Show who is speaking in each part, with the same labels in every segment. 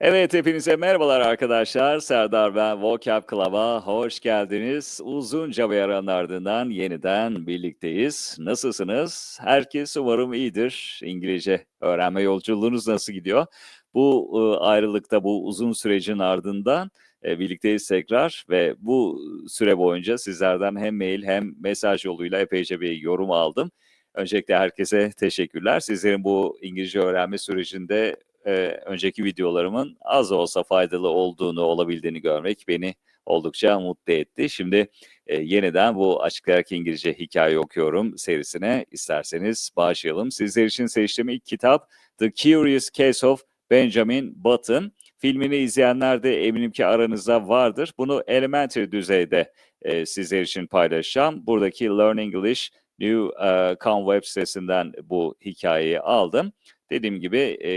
Speaker 1: Evet, hepinize merhabalar arkadaşlar. Serdar ben Vocab Club'a hoş geldiniz. Uzunca bir aranın ardından yeniden birlikteyiz. Nasılsınız? Herkes umarım iyidir. İngilizce öğrenme yolculuğunuz nasıl gidiyor? Bu ıı, ayrılıkta, bu uzun sürecin ardından e, birlikteyiz tekrar ve bu süre boyunca sizlerden hem mail hem mesaj yoluyla epeyce bir yorum aldım. Öncelikle herkese teşekkürler. Sizlerin bu İngilizce öğrenme sürecinde e, önceki videolarımın az olsa faydalı olduğunu, olabildiğini görmek beni oldukça mutlu etti. Şimdi e, yeniden bu Açıklayarak İngilizce Hikaye Okuyorum serisine isterseniz başlayalım. Sizler için seçtiğim ilk kitap The Curious Case of Benjamin Button. Filmini izleyenler de eminim ki aranızda vardır. Bunu elementary düzeyde e, sizler için paylaşacağım. Buradaki Learn English New.com web sitesinden bu hikayeyi aldım. Dediğim gibi e,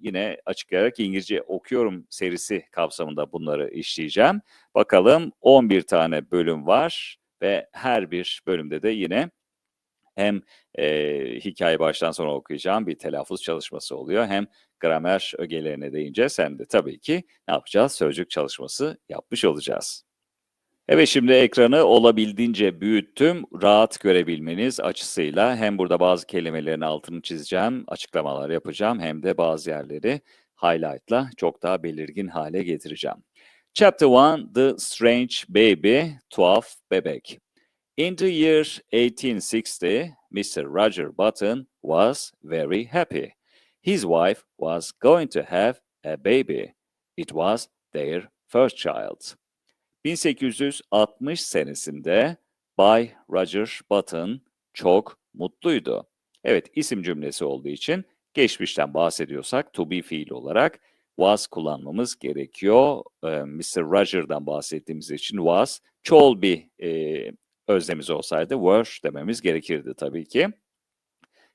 Speaker 1: yine açıklayarak İngilizce okuyorum serisi kapsamında bunları işleyeceğim. Bakalım 11 tane bölüm var ve her bir bölümde de yine hem e, hikaye baştan sona okuyacağım bir telaffuz çalışması oluyor hem gramer ögelerine değineceğiz hem de tabii ki ne yapacağız? Sözcük çalışması yapmış olacağız. Evet şimdi ekranı olabildiğince büyüttüm. Rahat görebilmeniz açısıyla hem burada bazı kelimelerin altını çizeceğim, açıklamalar yapacağım hem de bazı yerleri highlight'la çok daha belirgin hale getireceğim. Chapter 1 The Strange Baby, Tuhaf Bebek. In the year 1860, Mr. Roger Button was very happy. His wife was going to have a baby. It was their first child. 1860 senesinde Bay Roger Button çok mutluydu. Evet, isim cümlesi olduğu için geçmişten bahsediyorsak to be fiil olarak was kullanmamız gerekiyor. Ee, Mr. Roger'dan bahsettiğimiz için was çoğul bir e, özlemiz olsaydı were dememiz gerekirdi tabii ki.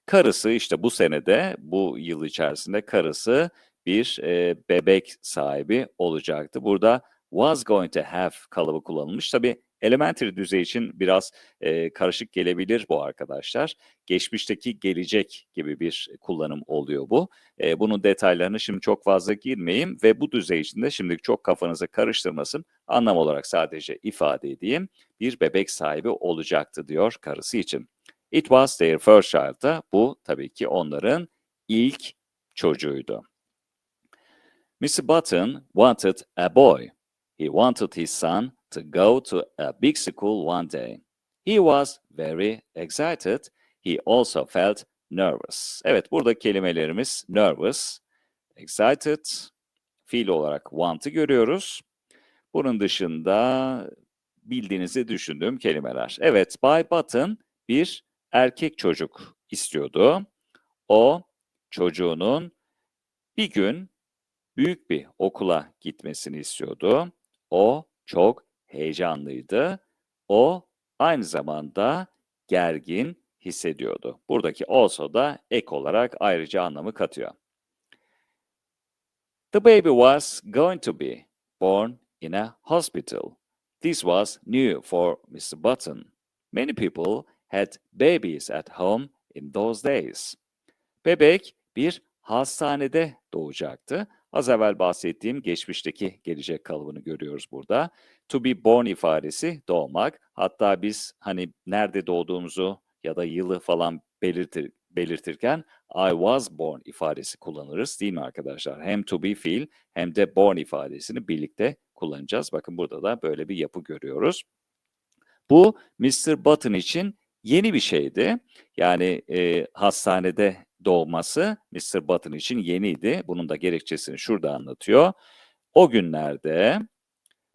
Speaker 1: Karısı işte bu senede, bu yıl içerisinde karısı bir e, bebek sahibi olacaktı. Burada was going to have kalıbı kullanılmış. Tabii elementary düzey için biraz e, karışık gelebilir bu arkadaşlar. Geçmişteki gelecek gibi bir kullanım oluyor bu. E, bunun detaylarını şimdi çok fazla girmeyeyim ve bu düzey içinde şimdi çok kafanızı karıştırmasın. Anlam olarak sadece ifade edeyim. Bir bebek sahibi olacaktı diyor karısı için. It was their first child bu tabii ki onların ilk çocuğuydu. Mr. Button wanted a boy. He wanted his son to go to a big school one day. He was very excited. He also felt nervous. Evet, burada kelimelerimiz nervous, excited, fiil olarak want'ı görüyoruz. Bunun dışında bildiğinizi düşündüğüm kelimeler. Evet, Bay Button bir erkek çocuk istiyordu. O çocuğunun bir gün büyük bir okula gitmesini istiyordu. O çok heyecanlıydı. O aynı zamanda gergin hissediyordu. Buradaki also da ek olarak ayrıca anlamı katıyor. The baby was going to be born in a hospital. This was new for Mr. Button. Many people had babies at home in those days. Bebek bir hastanede doğacaktı. Az evvel bahsettiğim geçmişteki gelecek kalıbını görüyoruz burada. To be born ifadesi doğmak. Hatta biz hani nerede doğduğumuzu ya da yılı falan belirtir, belirtirken I was born ifadesi kullanırız değil mi arkadaşlar? Hem to be fiil hem de born ifadesini birlikte kullanacağız. Bakın burada da böyle bir yapı görüyoruz. Bu Mr. Button için yeni bir şeydi. Yani e, hastanede doğması Mr. Button için yeniydi. Bunun da gerekçesini şurada anlatıyor. O günlerde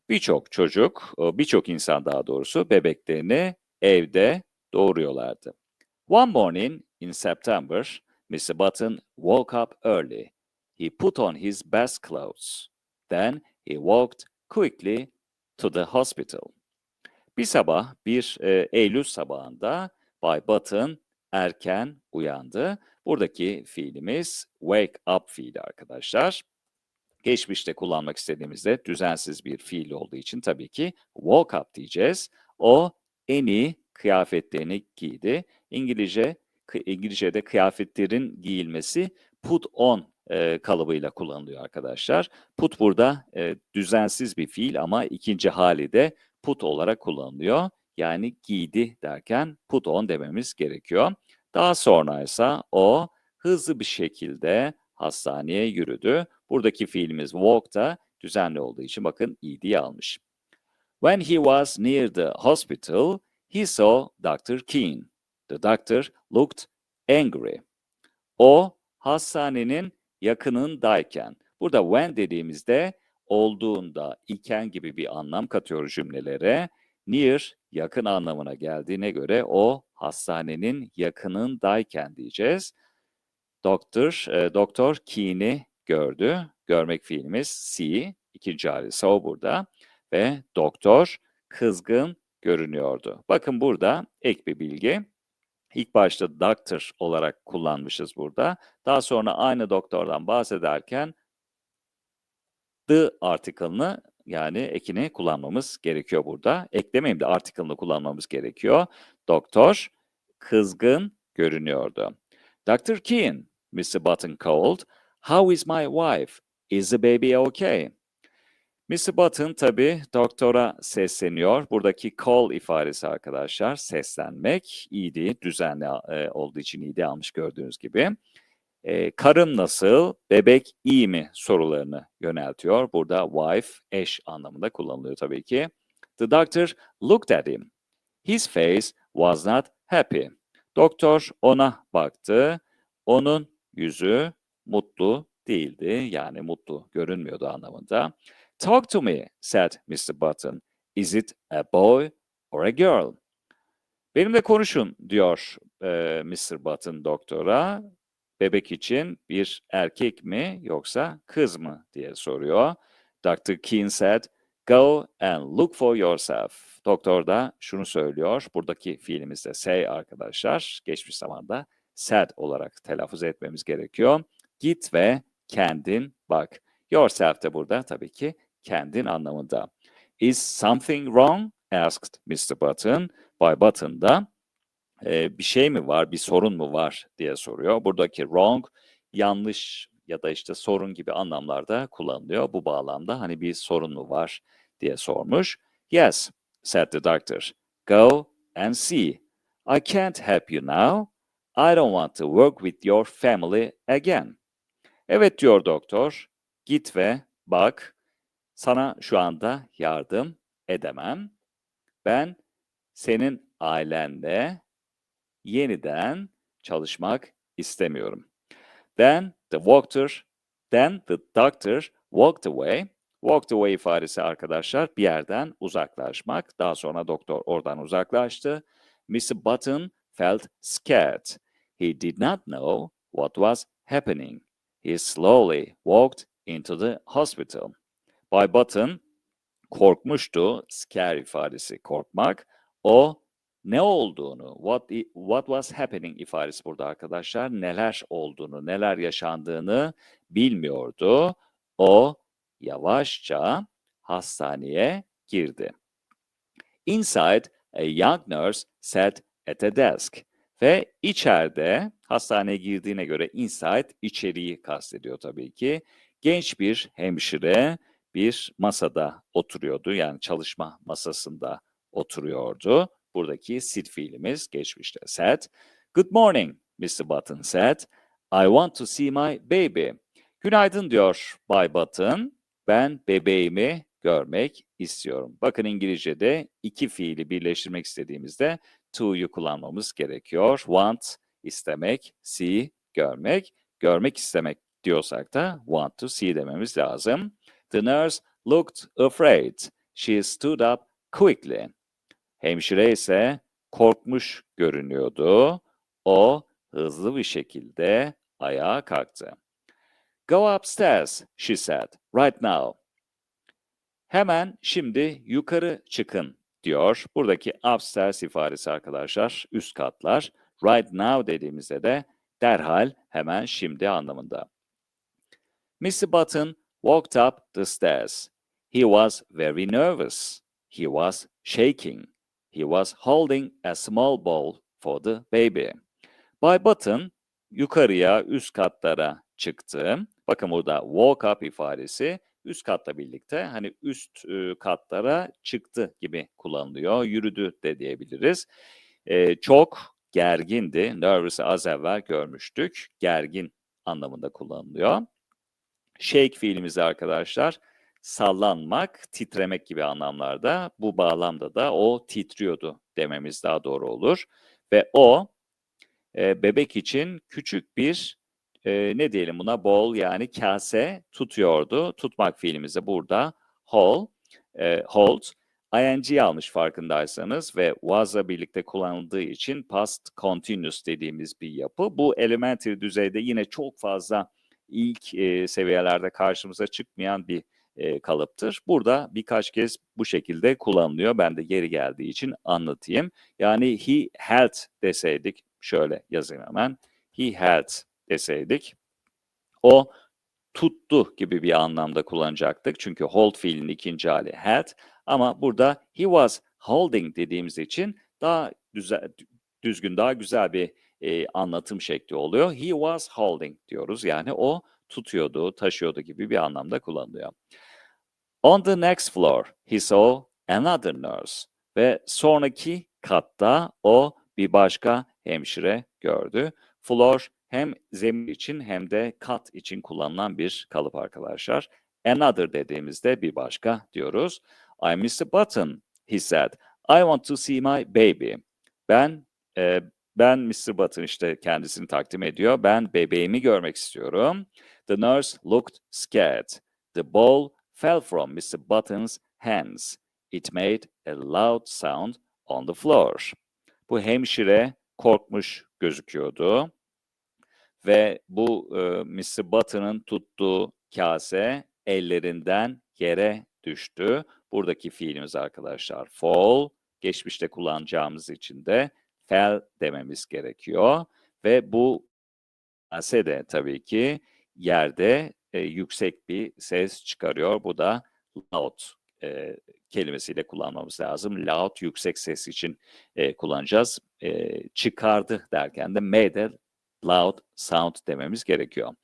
Speaker 1: birçok çocuk, birçok insan daha doğrusu bebeklerini evde doğuruyorlardı. One morning in September, Mr. Button woke up early. He put on his best clothes. Then he walked quickly to the hospital. Bir sabah, bir e, Eylül sabahında Bay Button erken uyandı. Buradaki fiilimiz wake up fiili arkadaşlar. Geçmişte kullanmak istediğimizde düzensiz bir fiil olduğu için tabii ki woke up diyeceğiz. O en iyi kıyafetlerini giydi. İngilizce İngilizce'de kıyafetlerin giyilmesi put on e, kalıbıyla kullanılıyor arkadaşlar. Put burada e, düzensiz bir fiil ama ikinci hali de put olarak kullanılıyor. Yani giydi derken put on dememiz gerekiyor. Daha sonra ise o hızlı bir şekilde hastaneye yürüdü. Buradaki fiilimiz walk da düzenli olduğu için bakın ed'yi almış. When he was near the hospital, he saw Dr. Keane. The doctor looked angry. O hastanenin yakınındayken, burada when dediğimizde olduğunda, iken gibi bir anlam katıyor cümlelere. Near yakın anlamına geldiğine göre o hastanenin yakınındayken diyeceğiz. Doktor, e, doktor Keane'i gördü. Görmek fiilimiz see, ikinci hali saw burada ve doktor kızgın görünüyordu. Bakın burada ek bir bilgi. İlk başta doctor olarak kullanmışız burada. Daha sonra aynı doktordan bahsederken the article'ını yani ekini kullanmamız gerekiyor burada. Eklemeyeyim de article'ını kullanmamız gerekiyor. Doktor kızgın görünüyordu. Dr. Keane, Mr. Button called. How is my wife? Is the baby okay? Mr. Button tabi doktora sesleniyor. Buradaki call ifadesi arkadaşlar seslenmek. iyiydi, düzenli e, olduğu için iyiydi almış gördüğünüz gibi. E, karım nasıl, bebek iyi mi sorularını yöneltiyor. Burada wife, eş anlamında kullanılıyor tabii ki. The doctor looked at him. His face was not happy. Doktor ona baktı. Onun yüzü mutlu değildi. Yani mutlu görünmüyordu anlamında. Talk to me, said Mr. Button. Is it a boy or a girl? Benimle konuşun, diyor e, Mr. Button doktora. Bebek için bir erkek mi yoksa kız mı diye soruyor. Dr. Keane said, go and look for yourself. Doktor da şunu söylüyor. Buradaki fiilimiz de say arkadaşlar. Geçmiş zamanda said olarak telaffuz etmemiz gerekiyor. Git ve kendin bak. Yourself de burada tabii ki kendin anlamında. Is something wrong? asked Mr. Button. Bay Button da e, bir şey mi var, bir sorun mu var diye soruyor. Buradaki wrong, yanlış ya da işte sorun gibi anlamlarda kullanılıyor. Bu bağlamda hani bir sorun mu var diye sormuş. Yes, said the doctor. Go and see. I can't help you now. I don't want to work with your family again. Evet diyor doktor. Git ve bak. Sana şu anda yardım edemem. Ben senin ailenle yeniden çalışmak istemiyorum. Then the doctor, then the doctor walked away. Walked away ifadesi arkadaşlar bir yerden uzaklaşmak. Daha sonra doktor oradan uzaklaştı. Mr. Button felt scared. He did not know what was happening. He slowly walked into the hospital. Bay Button korkmuştu. Scare ifadesi korkmak. O ne olduğunu, what, what was happening ifadesi burada arkadaşlar. Neler olduğunu, neler yaşandığını bilmiyordu. O yavaşça hastaneye girdi. Inside, a young nurse sat at a desk. Ve içeride, hastaneye girdiğine göre inside, içeriği kastediyor tabii ki. Genç bir hemşire bir masada oturuyordu. Yani çalışma masasında oturuyordu. Buradaki sit fiilimiz geçmişte said. Good morning, Mr. Button said. I want to see my baby. Günaydın diyor Bay Button. Ben bebeğimi görmek istiyorum. Bakın İngilizce'de iki fiili birleştirmek istediğimizde to'yu kullanmamız gerekiyor. Want, istemek, see, görmek. Görmek istemek diyorsak da want to see dememiz lazım. The nurse looked afraid. She stood up quickly. Hemşire ise korkmuş görünüyordu. O hızlı bir şekilde ayağa kalktı. Go upstairs, she said, right now. Hemen şimdi yukarı çıkın diyor. Buradaki upstairs ifadesi arkadaşlar üst katlar. Right now dediğimizde de derhal hemen şimdi anlamında. Mr. Button walked up the stairs. He was very nervous. He was shaking. He was holding a small bowl for the baby. Bay Button yukarıya üst katlara çıktı. Bakın burada woke up ifadesi üst katla birlikte hani üst e, katlara çıktı gibi kullanılıyor. Yürüdü de diyebiliriz. E, çok gergindi. Nervous'ı az evvel görmüştük. Gergin anlamında kullanılıyor. Shake fiilimizi arkadaşlar sallanmak, titremek gibi anlamlarda. Bu bağlamda da o titriyordu dememiz daha doğru olur. Ve o e, bebek için küçük bir e, ne diyelim buna bowl yani kase tutuyordu. Tutmak fiilimizi burada hold, e, hold ing almış farkındaysanız ve was'la birlikte kullanıldığı için past continuous dediğimiz bir yapı. Bu elementary düzeyde yine çok fazla ilk e, seviyelerde karşımıza çıkmayan bir e, kalıptır. Burada birkaç kez bu şekilde kullanılıyor. Ben de geri geldiği için anlatayım. Yani he held deseydik, şöyle yazayım hemen. He held deseydik, o tuttu gibi bir anlamda kullanacaktık. Çünkü hold fiilinin ikinci hali had. Ama burada he was holding dediğimiz için daha düze, düzgün, daha güzel bir e, anlatım şekli oluyor. He was holding diyoruz. Yani o tutuyordu, taşıyordu gibi bir anlamda kullanılıyor. On the next floor, he saw another nurse. Ve sonraki katta o bir başka hemşire gördü. Floor hem zemin için hem de kat için kullanılan bir kalıp arkadaşlar. Another dediğimizde bir başka diyoruz. I Mr. Button, he said. I want to see my baby. Ben e, ben Mr. Button işte kendisini takdim ediyor. Ben bebeğimi görmek istiyorum. The nurse looked scared. The ball fell from Mr. Button's hands. It made a loud sound on the floor. Bu hemşire korkmuş gözüküyordu. Ve bu e, Mr. Button'ın tuttuğu kase ellerinden yere düştü. Buradaki fiilimiz arkadaşlar fall. Geçmişte kullanacağımız için de fell dememiz gerekiyor. Ve bu kase de tabii ki yerde e, yüksek bir ses çıkarıyor. Bu da loud e, kelimesiyle kullanmamız lazım. Loud yüksek ses için e, kullanacağız. E, çıkardı derken de made a loud sound dememiz gerekiyor.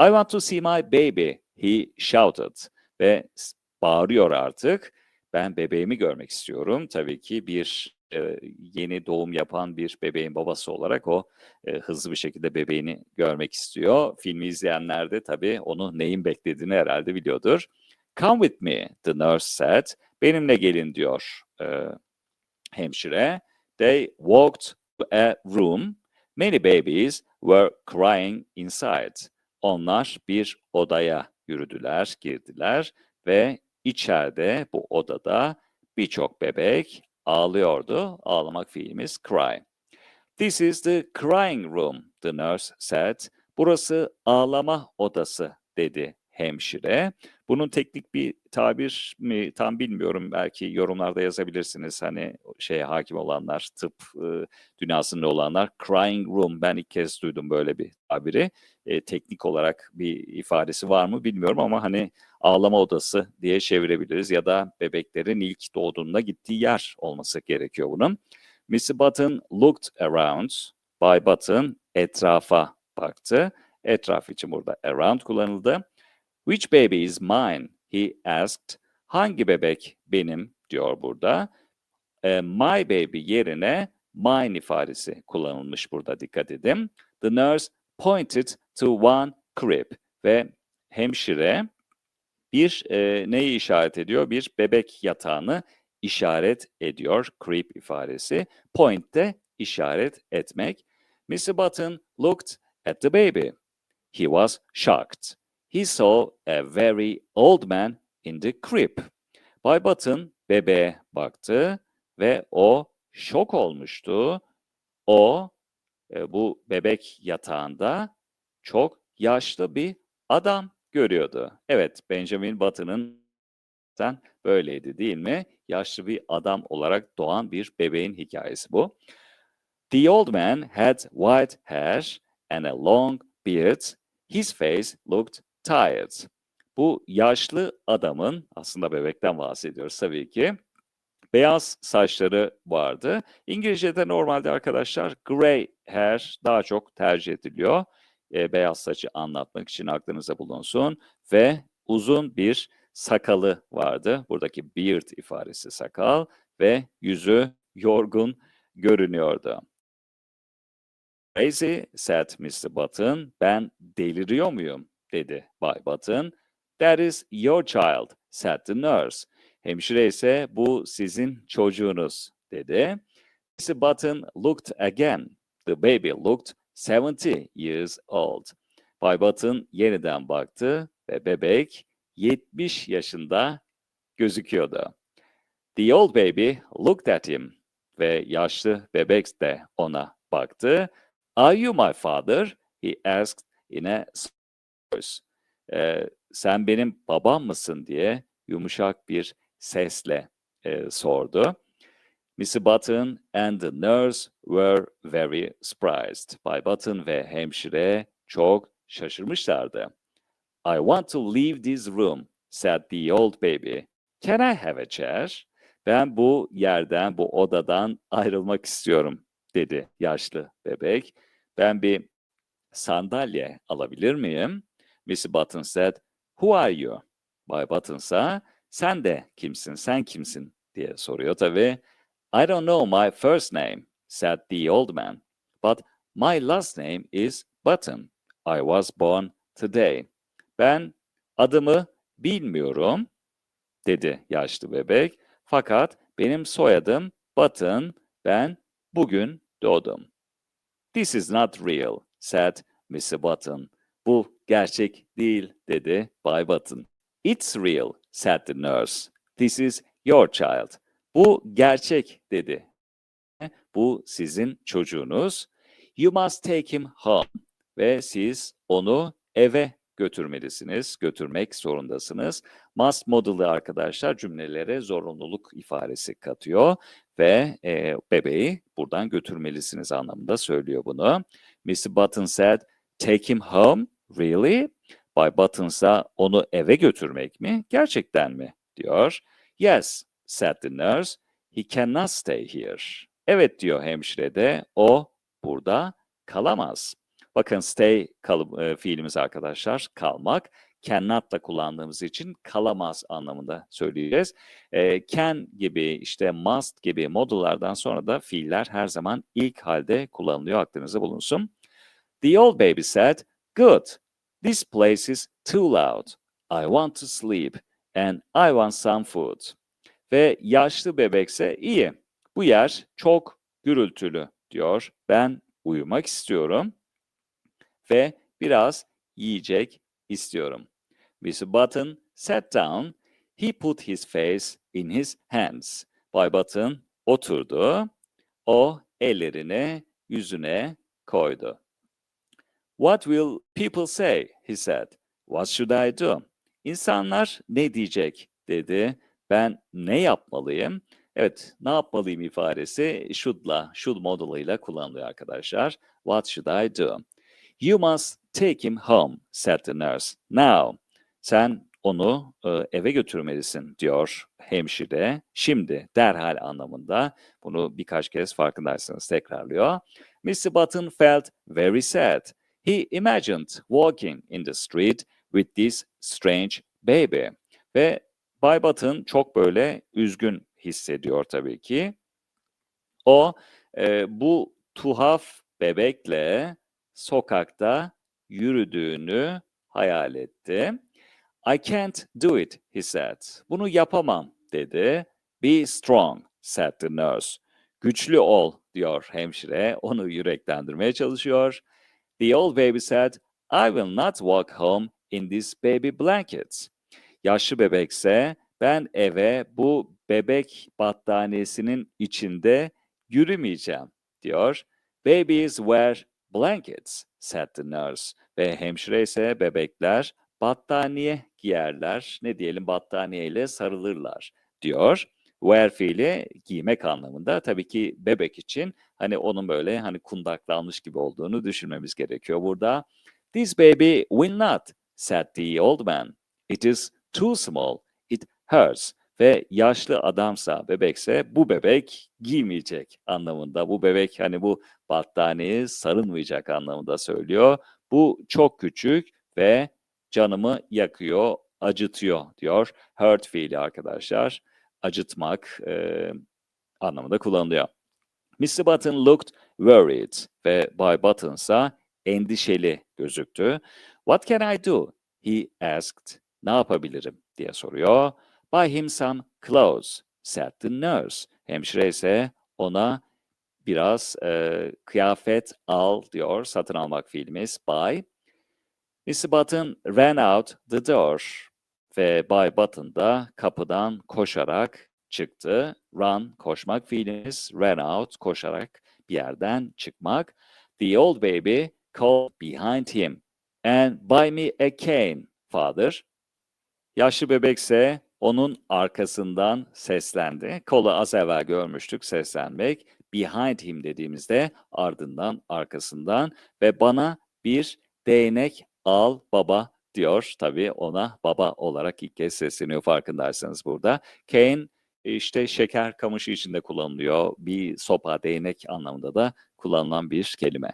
Speaker 1: I want to see my baby, he shouted. Ve bağırıyor artık. Ben bebeğimi görmek istiyorum. Tabii ki bir e, yeni doğum yapan bir bebeğin babası olarak o e, hızlı bir şekilde bebeğini görmek istiyor. Filmi izleyenler de tabii onu neyin beklediğini herhalde biliyordur. Come with me, the nurse said. Benimle gelin diyor e, hemşire. They walked to a room. Many babies were crying inside. Onlar bir odaya yürüdüler, girdiler ve içeride bu odada birçok bebek ağlıyordu. Ağlamak fiilimiz cry. This is the crying room, the nurse said. Burası ağlama odası dedi hemşire. Bunun teknik bir tabir mi tam bilmiyorum. Belki yorumlarda yazabilirsiniz. Hani şeye hakim olanlar, tıp e, dünyasında olanlar. Crying room ben ilk kez duydum böyle bir tabiri. E, teknik olarak bir ifadesi var mı bilmiyorum ama hani ağlama odası diye çevirebiliriz ya da bebeklerin ilk doğduğunda gittiği yer olması gerekiyor bunun. Mr. Button looked around. Bay Button etrafa baktı. Etraf için burada around kullanıldı. Which baby is mine? He asked. Hangi bebek benim diyor burada. E, my baby yerine mine ifadesi kullanılmış burada dikkat edin. The nurse pointed to one crib ve hemşire bir e, neyi işaret ediyor? Bir bebek yatağını işaret ediyor. Crib ifadesi. Point de işaret etmek. Mr. Button looked at the baby. He was shocked he saw a very old man in the crib. Bay Button bebeğe baktı ve o şok olmuştu. O e, bu bebek yatağında çok yaşlı bir adam görüyordu. Evet, Benjamin sen böyleydi değil mi? Yaşlı bir adam olarak doğan bir bebeğin hikayesi bu. The old man had white hair and a long beard. His face looked tired. Bu yaşlı adamın, aslında bebekten bahsediyoruz tabii ki, beyaz saçları vardı. İngilizce'de normalde arkadaşlar gray hair daha çok tercih ediliyor. e, beyaz saçı anlatmak için aklınıza bulunsun ve uzun bir sakalı vardı. Buradaki beard ifadesi sakal ve yüzü yorgun görünüyordu. Crazy, said Mr. Button. Ben deliriyor muyum? Dedi Bay Button. That is your child, said the nurse. Hemşire ise bu sizin çocuğunuz dedi. Mr. Button looked again. The baby looked 70 years old. Bay Button yeniden baktı ve bebek 70 yaşında gözüküyordu. The old baby looked at him ve yaşlı bebek de ona baktı. Are you my father? He asked in a voice. "Ee, sen benim babam mısın diye yumuşak bir sesle e, sordu. Mr. Button and the nurse were very surprised. Bay Button ve hemşire çok şaşırmışlardı. I want to leave this room, said the old baby. Can I have a chair? Ben bu yerden, bu odadan ayrılmak istiyorum, dedi yaşlı bebek. Ben bir sandalye alabilir miyim? Miss Button said, Who are you? Bay Button ise, sen de kimsin, sen kimsin diye soruyor tabii. I don't know my first name, said the old man. But my last name is Button. I was born today. Ben adımı bilmiyorum, dedi yaşlı bebek. Fakat benim soyadım Button, ben bugün doğdum. This is not real, said Mr. Button. Bu gerçek değil, dedi Bay Button. It's real, said the nurse. This is your child. Bu gerçek, dedi. Bu sizin çocuğunuz. You must take him home. Ve siz onu eve götürmelisiniz, götürmek zorundasınız. Must modeli arkadaşlar cümlelere zorunluluk ifadesi katıyor ve e, bebeği buradan götürmelisiniz anlamında söylüyor bunu. Mr. Button said, take him home, really? Bay Button ise onu eve götürmek mi? Gerçekten mi? diyor. Yes, said the nurse, he cannot stay here. Evet diyor hemşire de, o burada kalamaz. Bakın stay kal e, fiilimiz arkadaşlar kalmak. Cannot da kullandığımız için kalamaz anlamında söyleyeceğiz. E, can gibi işte must gibi modullardan sonra da fiiller her zaman ilk halde kullanılıyor aklınızda bulunsun. The old baby said, good, this place is too loud. I want to sleep and I want some food. Ve yaşlı bebekse iyi, bu yer çok gürültülü diyor. Ben uyumak istiyorum ve biraz yiyecek istiyorum. Mr. Button sat down. He put his face in his hands. Bay Button oturdu. O ellerini yüzüne koydu. What will people say? He said. What should I do? İnsanlar ne diyecek? dedi. Ben ne yapmalıyım? Evet, ne yapmalıyım ifadesi should'la, should moduluyla kullanılıyor arkadaşlar. What should I do? You must take him home, said the nurse. Now, sen onu e, eve götürmelisin, diyor hemşire. Şimdi, derhal anlamında. Bunu birkaç kez farkındaysanız tekrarlıyor. Mr. Button felt very sad. He imagined walking in the street with this strange baby. Ve Bay Button çok böyle üzgün hissediyor tabii ki. O e, bu tuhaf bebekle sokakta yürüdüğünü hayal etti. I can't do it, he said. Bunu yapamam, dedi. Be strong, said the nurse. Güçlü ol, diyor hemşire. Onu yüreklendirmeye çalışıyor. The old baby said, I will not walk home in this baby blankets. Yaşlı bebekse, ben eve bu bebek battaniyesinin içinde yürümeyeceğim, diyor. Babies wear blankets, said the nurse. Ve hemşire ise bebekler battaniye giyerler. Ne diyelim battaniyeyle sarılırlar, diyor. Wear fiili giymek anlamında. Tabii ki bebek için hani onun böyle hani kundaklanmış gibi olduğunu düşünmemiz gerekiyor burada. This baby will not, said the old man. It is too small. It hurts. Ve yaşlı adamsa, bebekse bu bebek giymeyecek anlamında. Bu bebek hani bu battaniyeye sarılmayacak anlamında söylüyor. Bu çok küçük ve canımı yakıyor, acıtıyor diyor. Hurt fiili arkadaşlar. Acıtmak e, anlamında kullanılıyor. Mr. Button looked worried ve Bay Button ise endişeli gözüktü. What can I do? He asked. Ne yapabilirim diye soruyor. Buy him some clothes, said the nurse. Hemşire ise ona biraz e, kıyafet al diyor. Satın almak fiilimiz buy. Mr. Button ran out the door ve Bay Button da kapıdan koşarak çıktı. Run, koşmak fiilimiz. Ran out, koşarak bir yerden çıkmak. The old baby called behind him and buy me a cane, father. Yaşlı bebekse onun arkasından seslendi. Kolu az evvel görmüştük seslenmek. Behind him dediğimizde ardından, arkasından ve bana bir değnek al baba diyor. Tabii ona baba olarak ilk kez sesleniyor farkındaysanız burada. Cane işte şeker kamışı içinde kullanılıyor. Bir sopa, değnek anlamında da kullanılan bir kelime.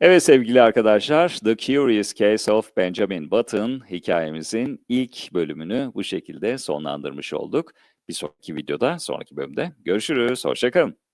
Speaker 1: Evet sevgili arkadaşlar, The Curious Case of Benjamin Button hikayemizin ilk bölümünü bu şekilde sonlandırmış olduk. Bir sonraki videoda, sonraki bölümde görüşürüz. Hoşçakalın.